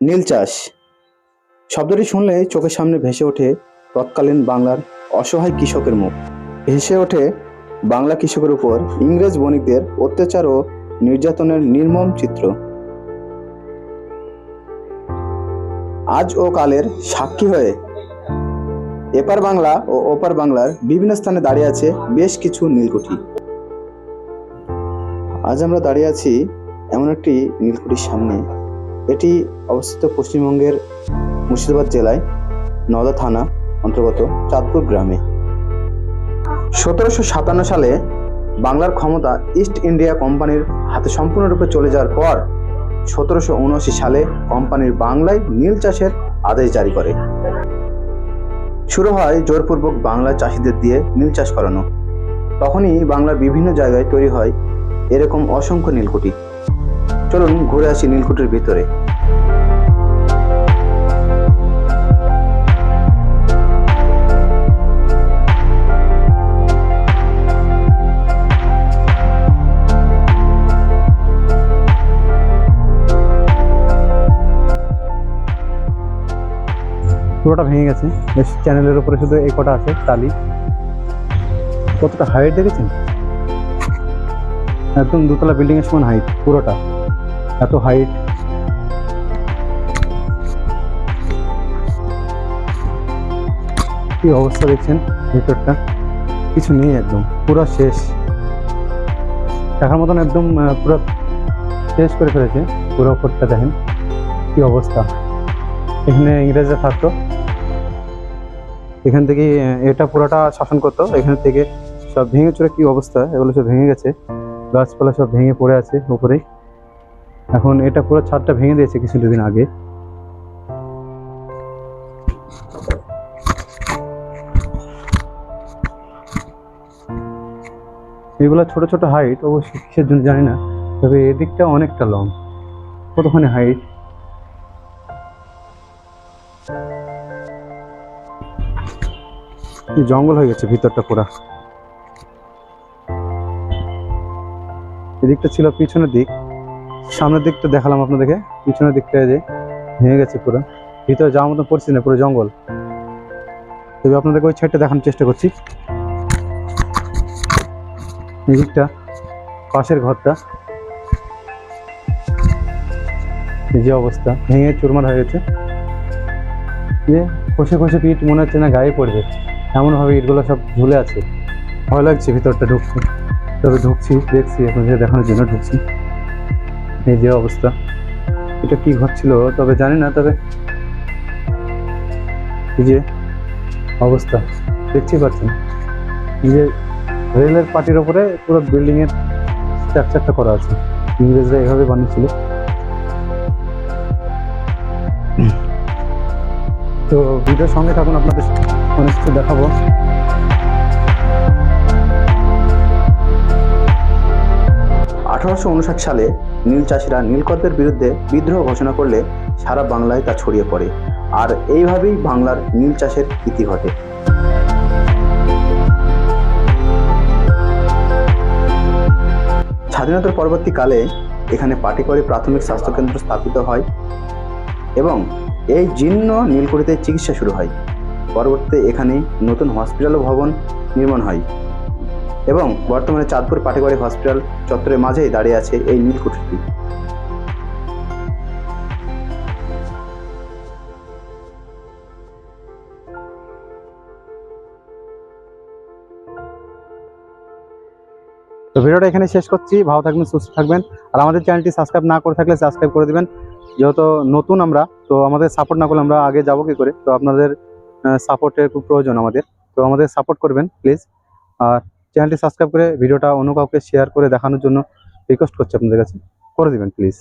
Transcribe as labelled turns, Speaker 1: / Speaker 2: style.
Speaker 1: নীল চাষ। শব্দটি শুনলে চোখের সামনে ভেসে ওঠে তৎকালীন বাংলার অসহায় কৃষকের মুখ। ভেসে ওঠে বাংলা কৃষকের উপর ইংরেজ বণিকদের অত্যাচার ও নির্যাতনের নির্মম চিত্র। আজ ও কালের সাক্ষী হয়ে এপার বাংলা ও ওপার বাংলার বিভিন্ন স্থানে দাঁড়িয়ে আছে বেশ কিছু নীলকুঠি। আজ আমরা দাঁড়িয়ে আছি এমন একটি নীলকুঠির সামনে। এটি অবস্থিত পশ্চিমবঙ্গের মুর্শিদাবাদ জেলায় নওদা থানা অন্তর্গত চাঁদপুর গ্রামে। সতেরোশো সাতান্ন সালে বাংলার ক্ষমতা ইস্ট ইন্ডিয়া কোম্পানির হাতে সম্পূর্ণরূপে চলে যাওয়ার পর সতেরোশো উনআশি সালে কোম্পানির বাংলায় নীল চাষের আদেশ জারি করে। শুরু হয় জোরপূর্বক বাংলা চাষিদের দিয়ে নীল চাষ করানো। তখনই বাংলার বিভিন্ন জায়গায় তৈরি হয় এরকম অসংখ্য নীলকুঠি। চলুন ঘুরে আসি নীলকুঠির ভিতরে।
Speaker 2: পুরোটা ভেঙে গেছে। বেশ চ্যানেলের উপরে শুধু এই কটা আছে, টালি। কতটা হাইট দেখেছেন? একদম দুতলা বিল্ডিং এর সমান হাইট পুরোটা। এত হাইট কি অবস্থা দেখছেন ভেতরটা? কিছু নেই একদম, পুরো শেষ। দেখার মতন একদম পুরো শেষ করে ফেলেছে, পুরো ওপরটা দেখেন কি অবস্থা। এখানে ইংরেজরা থাকতো। এখান থেকে এটা পুরোটা শাসন করতো। এখান থেকে সব ভেঙে চুরে কি অবস্থা, এগুলো সব ভেঙে গেছে। গাছপালা সব ভেঙে পড়ে আছে উপরে এখন এটা পুরো ছাদটা ভেঙে দিয়েছে কিছু দিন আগে। এগুলো ছোট ছোট হাইট অবশ্য কিসের জন্য জানি না, তবে এদিকটা অনেকটা লং কতখানি হাইট জঙ্গল হয়ে গেছে ভিতরটা পুরা। এদিকটা ছিল পিছনের দিক। সামনের দিকটা দেখালাম আপনাদেরকে, পিছনের দিকটা যে ভেঙে গেছে পুরো। ভিতরে যাওয়ার মতো পরিস্থিতি না পুরো জঙ্গল। তবে আপনাদেরকে ওই সাইডটা দেখানোর চেষ্টা করছি। এই দিকটা, পাশের ঘরটা। যে অবস্থা, ভেঙে চুরমার হয়ে গেছে। যে খসে খসে ইট মনে হচ্ছে না গায়ে পড়বে। এমনভাবে ইটগুলো সব ঝুলে আছে। ভয় লাগছে ভিতরটা ঢুকছে তবে ঢুকছি, দেখছি যে দেখানোর জন্য ঢুকছি। এই যে অবস্থা, এটা কি ঘর ছিল তবে জানি না, তবে এই যে অবস্থা, দেখতেই পাচ্ছেন। এই যে রেলের পাটির ওপরে পুরো বিল্ডিং এর স্ট্রাকচারটা করা আছে। ইংরেজরা এভাবে বানিয়েছিল। তো ভিডিওর সঙ্গে থাকুন, আপনাদের অনেক কিছু দেখাবো।
Speaker 1: আঠারোশো উনষাট সালে নীল চাষিরা নীলকরদের বিরুদ্ধে বিদ্রোহ ঘোষণা করলে সারা বাংলায় তা ছড়িয়ে পড়ে। আর এইভাবেই বাংলার নীল চাষের ইতি ঘটে। স্বাধীনতার পরবর্তীকালে এখানে পাটিকরি প্রাথমিক স্বাস্থ্যকেন্দ্র স্থাপিত হয় এবং এই জীর্ণ নীলকুঠিতে চিকিৎসা শুরু হয়। পরবর্তীতে এখানে নতুন হসপিটাল ভবন নির্মাণ হয়। এবং বর্তমানে চাঁদপুর পাটিগড়ি হসপিটাল চত্বরের মাঝেই দাঁড়িয়ে আছে এই নীলকুঠিটি
Speaker 2: তো ভিডিওটা এখানে শেষ করছি। ভালো থাকবেন, সুস্থ থাকবেন। আর আমাদের চ্যানেলটি সাবস্ক্রাইব না করে থাকলে সাবস্ক্রাইব করে দেবেন। যেহেতু নতুন আমরা, তো আমাদের সাপোর্ট না করলে আমরা আগে যাব কি করে? তো আপনাদের সাপোর্টের খুব প্রয়োজন আমাদের। তো আমাদের সাপোর্ট করবেন প্লিজ আর চ্যানেলটি সাবস্ক্রাইব করে ভিডিওটা অন্য কাউকে শেয়ার করে দেখানোর জন্য রিকোয়েস্ট করছি আপনাদের কাছে। করে দেবেন প্লিজ